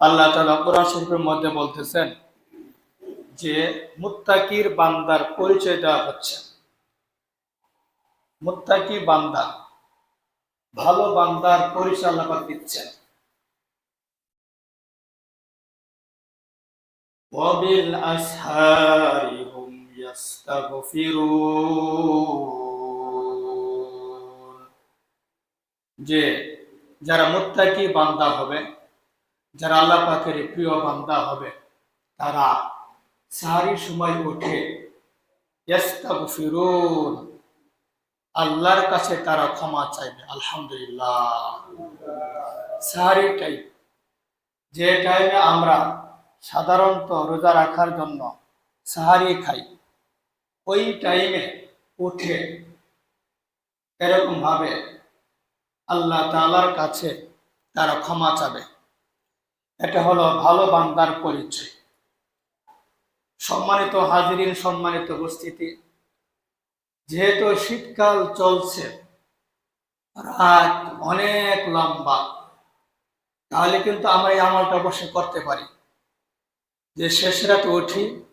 আল্লাহ তালা কোরআন শরীফের মধ্যে বলতেছেন যে, মুত্তাকির বান্দার পরিচয় দেওয়া হচ্ছে। মুত্তাকি বান্দা, ভালো বান্দার পরিচয় আল্লাহ দিচ্ছেন। আসহারি হুম যে, যারা মুত্তাকি বান্দা হবে যারা আল্লাহ পাকের প্রিয় বান্দা হবে, তারা সারি সময় উঠে ইয়াস্তাগফিরুন। আল্লাহর কাছে তারা ক্ষমা চাইবে, আলহামদুলিল্লাহ। টাইম যে টাইমে আমরা সাধারণত রোজা রাখার জন্য সাহারি খাই, ওই টাইমে উঠে এরকম ভাবে আল্লাহ তাআলার কাছে তারা ক্ষমা চাবে। এটা হলো ভালো বান্দার পরিচয়। সম্মানিত হাজিরিন, সম্মানিত উপস্থিতি। যেহেতু শীতকাল চলছে, রাত অনেক লম্বা, তাহলে কিন্তু আমরা এই আমলটা অবশ্যই করতে পারি। যে শেষ রাতে উঠি,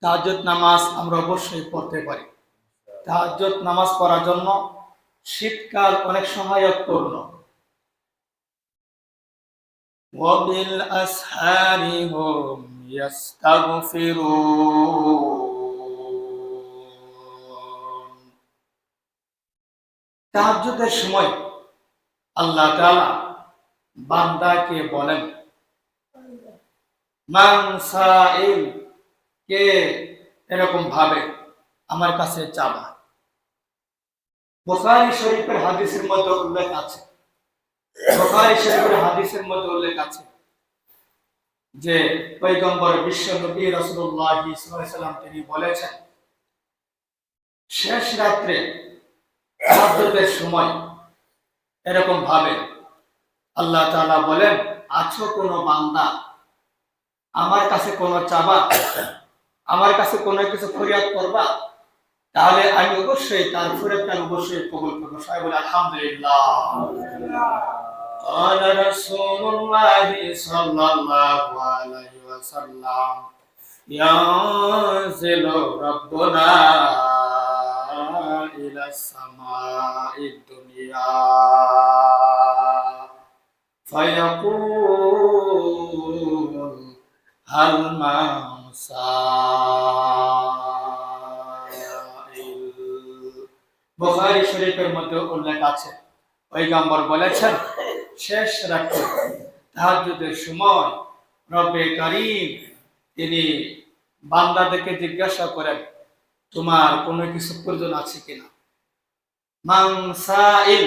তাহাজ্জুদ নামাজ আমরা অবশ্যই পড়তে পারি। তাহাজ্জুদ নামাজ পড়ার জন্য শীতকাল অনেক সহায়ক পূর্ণ وبالأسحار هم يستغفرون তাহাজ্জুদের সময় আল্লাহ তাআলা বান্দাকে বলেন মান সাইল কে এরকম ভাবে আমার কাছে চাবা বুখারী শরীফের হাদিসের মধ্যে উল্লেখ আছে আছে যে পয়গম্বর বিশ্ব নবী আলাইহি সাল্লাম তিনি বলেছেন, শেষ রাত্রে সময় এরকম ভাবে আল্লাহ তাআলা বলেন, আছো কোনো বান্দা, আমার কাছে কোনো চাবা, আমার কাছে কোনো কিছু ফরিয়াদ করবা? তাহলে আমি অবশ্যই তার অবশ্যই করব। সবাই বলে আলহামদুলিল্লাহ। قال رسول الله صلى الله عليه وسلم ينزل ربنا إلى السماء الدنيا فيقول هل من سائل বুখারী শরীফের মধ্যে উল্লেখ আছে পয়গম্বর বলেছেন শেষ রাত্রে তাহাজ্জুদের সময় রব্বে কারীম তিনি বান্দাদেরকে জিজ্ঞাসা করেন, তোমার কোনো কিছু প্রয়োজন আছে কিনা? মান সাইল।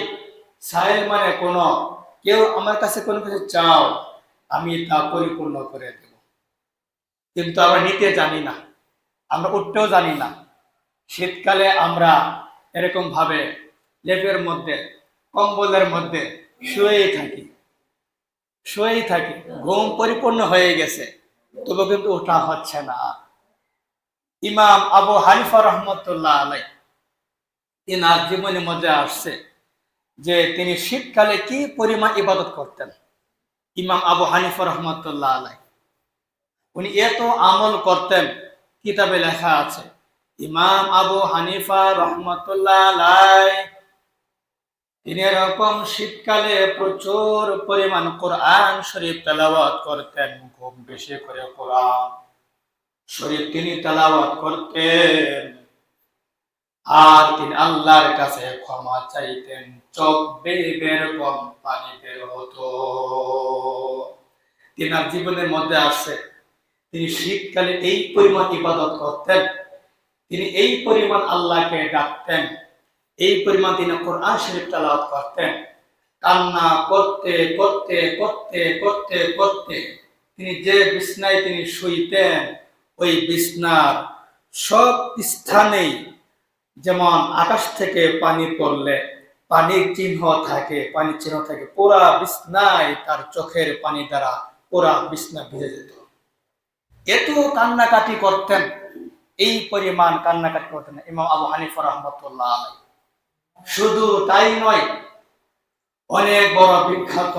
সাইল মানে কোন। কেউ আমার কাছে কোনো কিছু চাও, আমি তা পরিপূর্ণ করে দেব। কিন্তু আমরা নিতে জানি না, আমরা উঠতেও জানি না। শীতকালে আমরা এরকম ভাবে লেপের মধ্যে, কম্বলের মধ্যে শুয়েই থাকি। শুয়েই থাকি। ঘুম পরিপূর্ণ হয়ে গেছে। তবু কিন্তু ওঠা হচ্ছে না। ইমাম আবু হানিফা রহমতুল্লাহ আলাই তিনার জীবনের মধ্যে আসছে যে তিনি শীতকালে কি পরিমাণ ইবাদত করতেন? ইমাম আবু হানিফা রহমতুল্লাহ আলাই। উনি এত আমল করতেন, কিতাবে লেখা আছে, ইমাম আবু হানিফা রহমতুল্লাহ আলাই তিনি এরকম শীতকালে প্রচুর পরিমাণ কোরআন শরীফ তেলাওয়াত করতেন খুব বেশি করে কোরআন শরীফ তিনি তেলাওয়াত করতেন। আর তিনি আল্লাহর কাছে ক্ষমা চাইতেন, চোখ বেয়ে বের কম পানি বের হতো। তিনার জীবনের মধ্যে আসছে, তিনি শীতকালে এই পরিমাণ ইবাদত করতেন, তিনি এই পরিমাণ আল্লাহকে ডাকতেন। এই পরিমাণ তিনি কোরআন শরীফ তেলাওয়াত করতেন। কান্না, করতে করতে করতে করতে করতে তিনি যে বিছনায় তিনি শুইতেন, ওই বিছনার সব স্থানেই যেমন আকাশ থেকে পানি পড়লে, পানির চিহ্ন থাকে, পানির চিহ্ন থাকে, পুরা বিছনায় তার চোখের পানি দ্বারা পুরা বিছনা ভিজে যেত। এত কান্নাকাটি করতেন, এই পরিমাণ কান্নাকাটি করতেন ইমাম আবু হানিফা রহমতুল্লাহ আলাই শুধু তাই নয়, অনেক বড় বিখ্যাত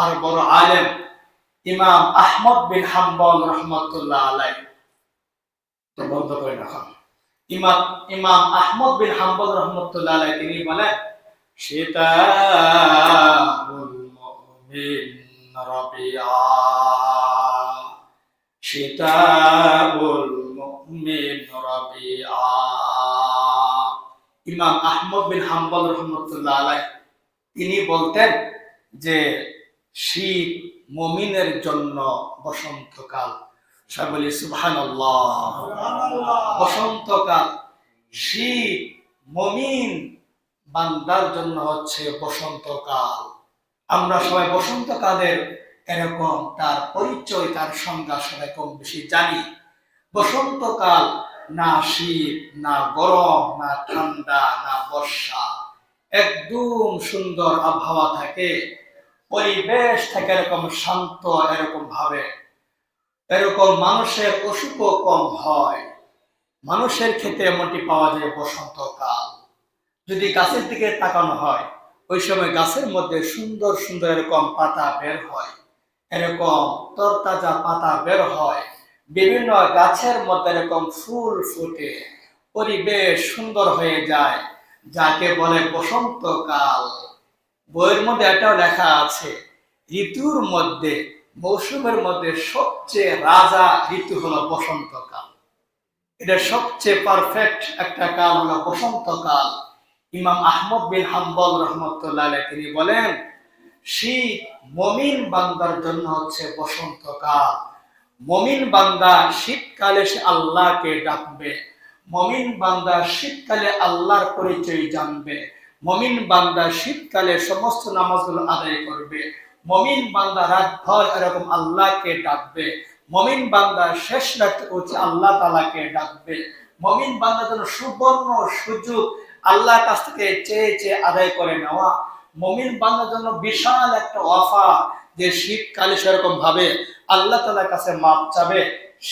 আর বড় আলেম ইমাম আহমদ বিন হাম্বল রহমতুল্লাহ আলাই তো বন্ধ করে রাখা। ইমাম ইমাম আহমদ বিন হাম্বল রহমতুল্লাহ আলাই তিনি বলেন মুমিন রবিয়া। শীতাবুল মুমিন রবিয়া। ইমাম আহমদ বিন হাম্বল রহমতুল্লাহ আলাই তিনি বলতেন যে শীত মমিনের জন্য বসন্তকাল। সকলে সুবহান বসন্তকাল। শীত মমিন বান্দার জন্য হচ্ছে বসন্তকাল। আমরা সবাই বসন্তকালের এরকম তার পরিচয়, তার সংজ্ঞা সবাই কম বেশি জানি। বসন্তকাল না শীত, না গরম, না ঠান্ডা, না বর্ষা। একদম সুন্দর আবহাওয়া থাকে। পরিবেশ থাকে এরকম শান্ত, এরকম ভাবে। এরকম মানুষের অসুখও কম হয়। মানুষের ক্ষেত্রে এমনটি পাওয়া যায় বসন্তকাল। যদি গাছের দিকে তাকানো হয়, ওই সময় গাছের মধ্যে সুন্দর সুন্দর এরকম পাতা বের হয়। এরকম তরতাজা পাতা বের হয়। বিভিন্ন গাছের মধ্যে এরকম ফুল ফুটে, পরিবেশ সুন্দর হয়ে যায়, যাকে বলে বসন্তকাল বইয়ের মধ্যে এটাও লেখা আছে, ঋতুর মধ্যে, মৌসুমের মধ্যে সবচেয়ে রাজা ঋতু হলো বসন্তকাল এটা সবচেয়ে পারফেক্ট একটা কাল হলো বসন্তকাল ইমাম আহমদ বিন হাম্বল রহমতুল্লাহ তিনি বলেন, শীত মমিন বান্দার জন্য হচ্ছে বসন্তকাল মমিন বান্দা শীতকালে সে আল্লাহকে ডাকবে। মমিন বান্দা শীতকালে আল্লাহর পরিচয় জানবে। মমিন বান্দা শীতকালে সমস্ত নামাজগুলো আদায় করবে। মমিন বান্দা রাত ভর এরকম আল্লাহকে ডাকবে। মমিন বান্দা শেষ রাতে উঠে আল্লাহ তালাকে ডাকবে। মমিন বান্দা যেন সুবর্ণ সুযোগ আল্লাহর কাছ থেকে চেয়ে চেয়ে আদায় করে নেওয়া। মমিন বান্দার জন্য বিশাল একটা অফার যে শীতকালে সেরকম ভাবে আল্লাহ তালার কাছে মাপ চাবে,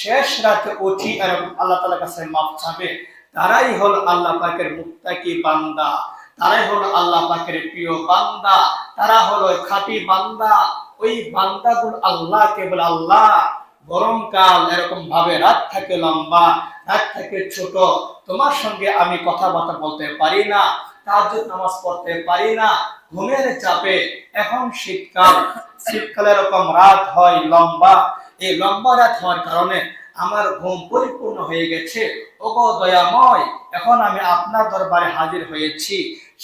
শেষ রাতে উঠি এরকম আল্লাহ তালার কাছে মাপ চাবে, তারাই হল আল্লাহ পাকের মুক্তাকি বান্দা, তারাই হলো আল্লাহ পাকের প্রিয় বান্দা, তারা হলো খাঁটি বান্দা। ওই বান্দাগুলো আল্লাহ, কেবল আল্লাহ। গরমকাল এরকম ভাবে রাত থাকে লম্বা, রাত থাকে ছোট, তোমার সঙ্গে আমি কথাবার্তা বলতে পারি না। তাহাজ্জুদ নামাজ পড়তে পারি না। ঘুমের চাপে এখন শীতকাল। শীতকালে এরকম রাত হয় লম্বা। এই লম্বা রাত হওয়ার কারণে আমার ঘুম পরিপূর্ণ হয়ে গেছে। ওগো দয়াময়, এখন আমি আপনার দরবারে হাজির হয়েছি।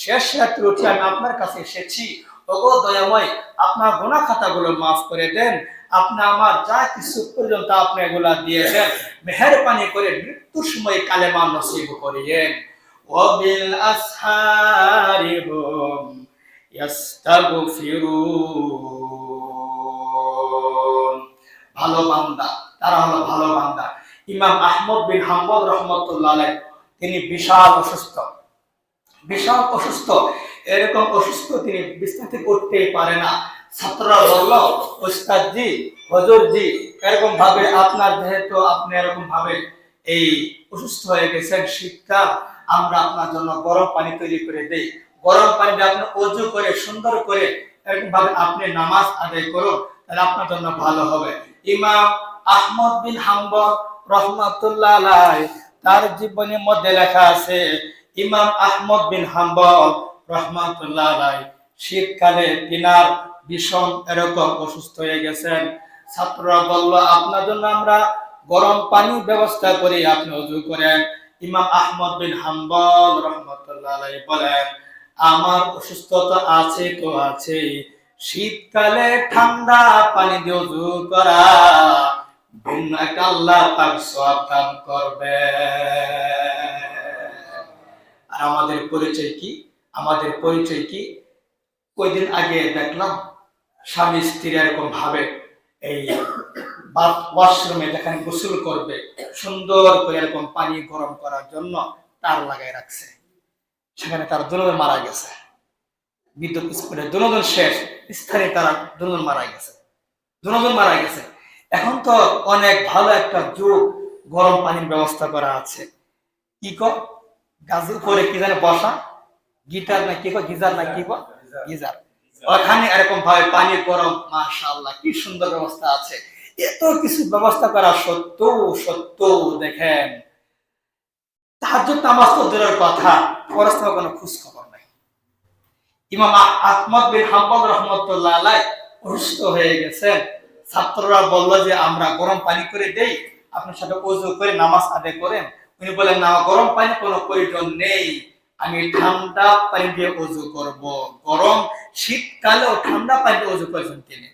শেষ রাত্রে উঠে আমি আপনার কাছে এসেছি। ওগো দয়াময়, আপনার গোনা খাতাগুলো মাফ করে দেন। আপনি আমার যা কিছু পর্যন্ত আপনি এগুলা দিয়ে দেন। মেহরবানি করে মৃত্যুর সময় কালেমা নসিব করিয়েন। ভালো বান্দা, তারা হলো ভালো বান্দা। ইমাম আহমদ বিন রহমতুল্লাহ তিনি বিশাল অসুস্থ। বিশাল অসুস্থ। এরকম অসুস্থ তিনি বিছনা থেকে উঠতেই পারে না। ছাত্ররা বলল হজর জি এরকম ভাবে আপনার যেহেতু আপনি এরকম ভাবে এই অসুস্থ হয়ে গেছেন শীতকাল আমরা আপনার জন্য গরম পানি তৈরি করে দেই। গরম পানি আপনি অজু করে, সুন্দর করে এরকম ভাবে আপনি নামাজ আদায় করুন, তাহলে আপনার জন্য ভালো হবে। ইমাম আহমদ বিন হাম্বল রহমাতুল্লাহ আলাই তার জীবনের মধ্যে লেখা আছে, ইমাম আহমদ বিন হাম্বল রহমাতুল্লাহ আলাই শীতকালে তিনার ভীষণ এরকম অসুস্থ হয়ে গেছেন। ছাত্ররা বলল, আপনার জন্য আমরা গরম পানি ব্যবস্থা করি, আপনি অজু করেন। ইমাম আহমদ বিন হাম্বল রহমতুল্লাহ বলেন, আমার অসুস্থতা আছে তো আছে? শীতকালে ঠান্ডা, পানি দিয়ে অজু করা, ভিন্ন আল্লাহ পাক সওয়াব দান করবে। আর আমাদের পরিচয় কি? আমাদের পরিচয় কি? কয়দিন আগে দেখলাম, স্বামী স্ত্রী এরকম ভাবে এই ওয়াশরুমে যেখানে গোসল করবে সুন্দর করে এরকম পানি গরম করার জন্য তার লাগাই রাখছে। সেখানে তার দুজন মারা গেছে। বিদ্যুৎ স্কুলে দুজন শেষ। স্থানে তারা দুজন মারা গেছে। দুজন মারা গেছে। এখন তো অনেক ভালো একটা যুগ গরম পানির ব্যবস্থা করা আছে। কি কর গাছের উপরে কি জানে বসা? গিটার না কি কো? গিজার না কি কো? গিজার। ওখানে এরকম ভাবে পানি গরম মাশাআল্লাহ কি সুন্দর ব্যবস্থা আছে। এত কিছু ব্যবস্থা করা সত্ত্বেও সত্ত্বেও দেখেন তাহাজ্জুদ নামাজ তো দূরের কথা পরস্পর কোনো খোঁজ খবর নাই। ইমাম আহমদ বিন হাম্বল রহমতুল্লাহ অসুস্থ হয়ে গেছেন। ছাত্ররা বলল যে, আমরা গরম পানি করে দেই, আপনার সাথে ওযু করে, নামাজ আদায় করেন। উনি বলেন, না, গরম পানি কোনো প্রয়োজন নেই, আমি ঠান্ডা পানি দিয়ে ওযু করব। গরম শীতকালেও ঠান্ডা পানি দিয়ে ওযু করেছেন তিনি।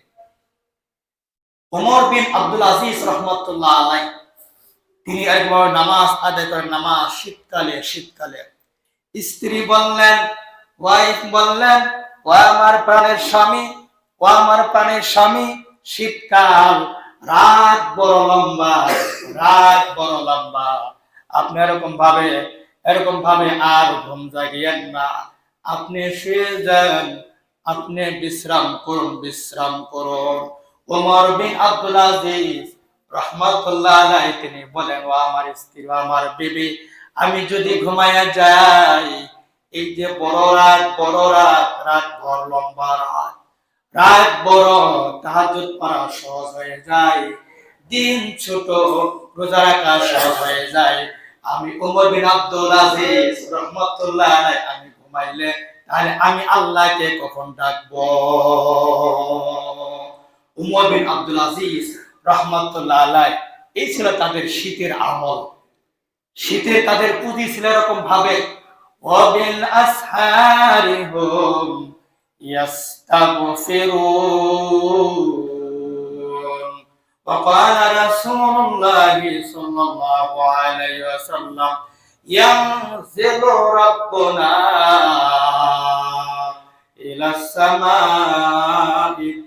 ওমর বিন আব্দুল আজিজ রহমতুল্লাহ আলাই তিনি একবার নামাজ আদায় করেন, নামাজ শীতকালে শীতকালে। স্ত্রী বললেন, ওয়াইফ বললেন, ও আমার প্রাণের স্বামী, ও আমার প্রাণের স্বামী, শীতকাল, রাত বড় লম্বা, রাত বড় লম্বা। আপনি এরকম ভাবে এরকম ভাবে আর ঘুম জাগিয়েন না। আপনি শুয়ে যান, আপনি বিশ্রাম করুন বিশ্রাম করুন। ওমর বিন আব্দুল আজিজ রহমতুল্লাহ আলাই তিনি বলেন, ও আমার স্ত্রী, ও আমার বিবি, আমি যদি ঘুমাইয়া যাই, এই যে বড় রাত বড় রাত রাত ভর লম্বা রাত রাত বড় তাহাজুদ পড়া সহজ হয়ে যায়, দিন ছোট রোজা রাখা সহজ হয়ে যায়, আমি ওমর বিন আব্দুল আজিজ রহমতুল্লাহ আলাই আমি ঘুমাইলে তাহলে আমি আল্লাহকে কখন ডাকবো? উমর বিন আব্দুল আজিজ রহমতুল্লাহ আলাই এই ছিল তাদের শীতের আমল শীতে তাদের পুঁজি ছিল এরকম ভাবে ওয়াবিল আসহারি হুম يستغفرون وقال رسول الله صلى الله عليه وسلم ينزل ربنا إلى السماء الدنيا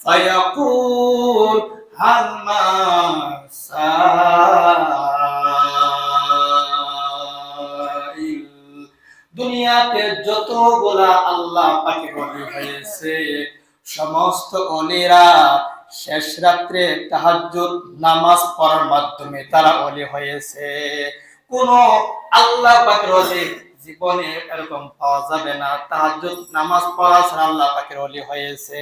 فيقول هل ما سائل দুনিয়াতে যতগুলা আল্লাহ পাকে অলি হয়েছে সমস্ত অলিরা শেষ রাত্রে তাহাজ্জুদ নামাজ পড়ার মাধ্যমে তারা অলি হয়েছে কোন আল্লাহ পাকের অলি জীবনে এরকম পাওয়া যাবে না। তাহাজ্জুদ, নামাজ পড়া ছাড়া আল্লাহ পাকের অলি হয়েছে।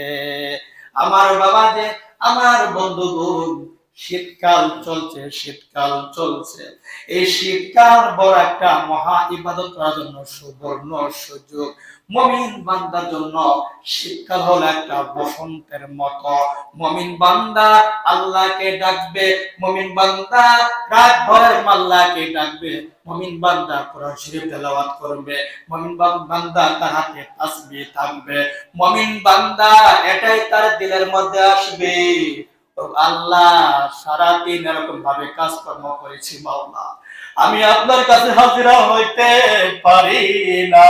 আমার বাবা যে, আমার বন্ধুগণ শীতকাল চলছে শীতকাল চলছে। এই শীতকাল বড় একটা মহা ইবাদত করার জন্য সুবর্ণ সুযোগ। মমিন বান্দার জন্য শীতকাল হলো একটা বসন্তের মতো। মমিন বান্দা আল্লাহকে ডাকবে, মমিন বান্দা রাত ভরের আল্লাহকে ডাকবে, মমিন বান্দা কোরআন শরীফ তেলাওয়াত করবে, মমিন বান- বান্দা তার হাতে তাসবিহ থাকবে, মমিন বান্দা এটাই তার দিলের মধ্যে আসবে। আল্লাহ সারাদিন এরকম ভাবে কাজকর্ম করেছি মাওলা আমি আপনার কাছে হাজিরা হইতে পারি না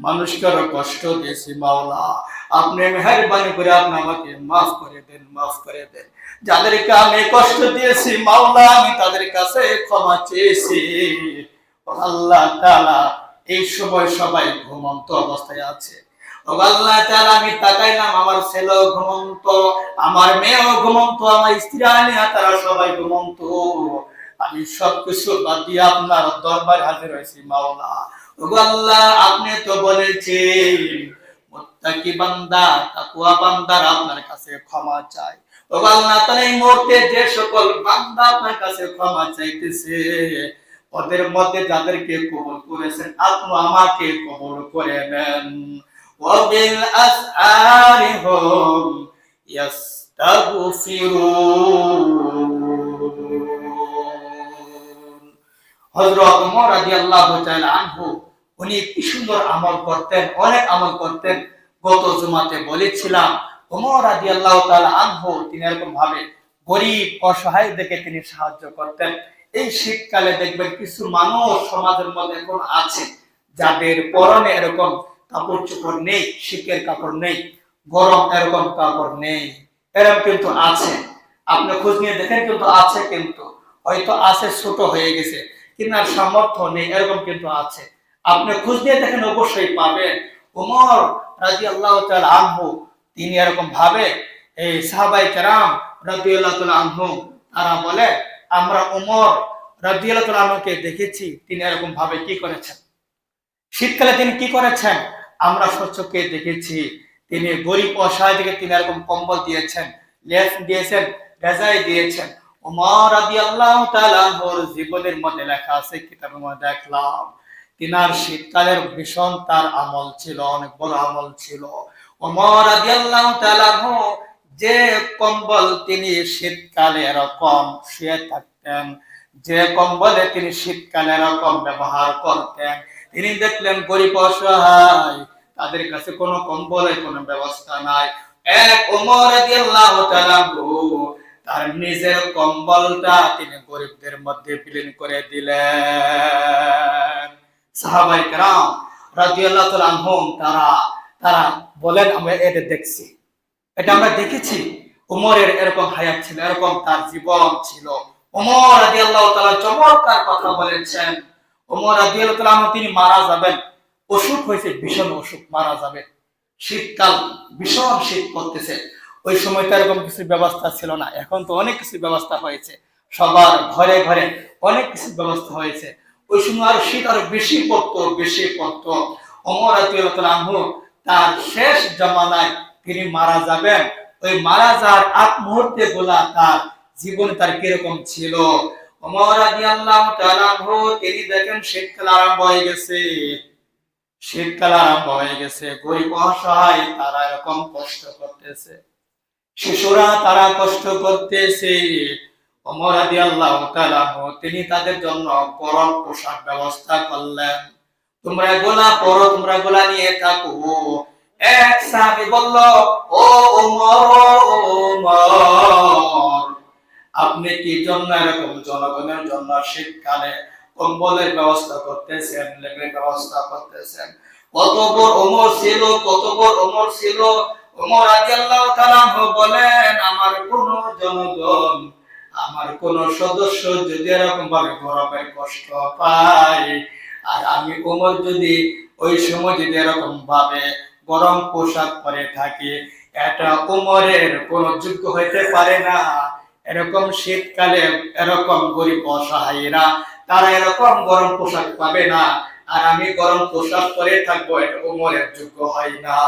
মানুষকে কষ্ট দিয়েছি মাওলা আপনি মেহরবানি করে আপনি আমাকে মাফ করে দেন, মাফ করে দেন। যাদেরকে আমি কষ্ট দিয়েছি মাওলা আমি তাদের কাছে ক্ষমা চেয়েছি। আল্লাহ তালা এই সময় সবাই ঘুমন্ত অবস্থায় আছে। আল্লাহ তাআলা আমি তাকাইলাম, আমার ছেলেও ঘুমন্ত, আমার মেয়েও ঘুমন্ত, আমার স্ত্রী তারা সবাই ঘুমন্ত। আমি সবকিছু বাদ দিয়ে আপনার দরবারে হাজির হয়েছি, মাওলা। আল্লাহ, আপনি তো বলেছেন, মুত্তাকি বান্দা, তাকওয়া বান্দার আপনার কাছে ক্ষমা চাই। ও আল্লাহ তাআলা এই মুহূর্তে যে সকল বান্দা আপনার কাছে ক্ষমা চাইতেছে, ওদের মধ্যে যাদেরকে কবুল করেছেন, আপনি আমাকে কবুল করে নেন। আসআরি হুম ইয়াস্তাগফিরুন হযরত ওমর রাদিয়াল্লাহু তাআলা আনহু, উনি কি সুন্দর আমল করতেন, অনেক আমল করতেন। গত জুমাতে বলেছিলাম তিনি এরকম ভাবে গরিব অসহায়দেরকে তিনি সাহায্য করতেন। এই শীতকালে দেখবেন কিছু মানুষ সমাজের মধ্যে এখন আছে, যাদের পরনে এরকম কাপড় চোপড় নেই শীতের কাপড় নেই, গরম এরকম কাপড় নেই। এরকম কিন্তু আছে। আপনি খোঁজ নিয়ে দেখেন কিন্তু আছে কিন্তু। হয়তো আছে, ছোট হয়ে গেছে, কিন্তু আর সামর্থ্য নেই, এরকম কিন্তু আছে। আপনি খোঁজ নিয়ে দেখেন, অবশ্যই পাবেন। উমর রাজি আল্লাহ আনহু, তিনি এরকম ভাবে, এই সাহাবাই কেরাম রাজি আল্লাহ তারা বলে, আমরা উমর রাজি আল্লাহ আনহুকে দেখেছি, তিনি এরকম ভাবে কি করেছেন? শীতকালে তিনি কি করেছেন? আমরা স্বচ্ছকে দেখেছি। তিনি গরিব অসহায়দিকে তিনি এরকম কম্বল দিয়েছেন, লেস দিয়েছেন রেজাই দিয়েছেন। উমর আদি আল্লাহ তালাহর জীবনের মধ্যে লেখা আছে দেখলাম, তিনার শীতকালের ভীষণ তার আমল ছিল, অনেক বড় আমল ছিল। উমর আদি আল্লাহ তালাহ যে কম্বল তিনি শীতকালে এরকম শুয়ে থাকতেন, যে কম্বলে তিনি শীতকালে এরকম ব্যবহার করতেন তিনি দেখলেন গরিব অসহায় তাদের কাছে কোনো কম্বলের কোনো ব্যবস্থা নাই এক ওমর রাদিয়াল্লাহু তাআলা আনহু তার নিজের কম্বলটা তিনি গরিবদের মধ্যে বিলীন করে দিলেন সাহাবাই کرام রাদিয়াল্লাহু তাআলা আনহুম তারা তারা বলেন আমরা এটা দেখছি এটা আমরা দেখেছি উমরের এরকম হায়াত ছিল এরকম তার জীবন ছিল উমর রাদিয়াল্লাহু তাআলা চমৎকার কথা বলেছেন তিনি মারা যাবেন। অসুখ হয়েছে, ভীষণ অসুখ, মারা যাবে শীতকাল ভীষণ শীত পড়তেছে। ওই সময় তো এরকম কিছু ব্যবস্থা ছিল না। এখন তো অনেক কিছু ব্যবস্থা হয়েছে। সবার ঘরে ঘরে অনেক কিছু ব্যবস্থা হয়েছে। ওই সময় আরও শীত আরও বেশি পড়তো বেশি পড়তো। অমর আনহু তার শেষ জমানায় তিনি মারা যাবেন। ওই মারা যাওয়ার আগ মুহূর্তে গোলা তার জীবন তার কীরকম ছিল? তিনি দেখেন শীতকাল আরম্ভ হয়ে গেছে। শীতকাল আরম্ভ হয়ে গেছে। গরিব অসহায়, তারা এরকম কষ্ট করতেছে। শিশুরা তারা কষ্ট করতেছে। তিনি তাদের জন্য গরম পোশাক ব্যবস্থা করলেন। তোমরা গোলা পরো তোমরা গোলা নিয়ে থাকো। এক সাহাবি বলল, ও ওমর ওমর আপনি কি জন্য এরকম জনগণের জন্য শীতকালে কম্বলের ব্যবস্থা করতেছেন লেপের ব্যবস্থা করতেছেন? কত বড় ওমর ছিল, কত বড় ওমর ছিল? ওমর রাদিয়াল্লাহু তাআলা বলেন, আমার কোন জনগণ, আমার কোন সদস্য যদি এরকম ভাবে গরমের কষ্ট পায়, আর আমি ওমর যদি ওই সময় যদি এরকম ভাবে গরম পোশাক পরে থাকি, এটা ওমরের কোন যোগ্য হইতে পারে না। এরকম শীতকালে এরকম গরিব অসহায়ীরা, তারা এরকম গরম পোশাক পাবে না। আর আমি গরম পোশাক পরে থাকব, এটা মনের যোগ্য হয় না।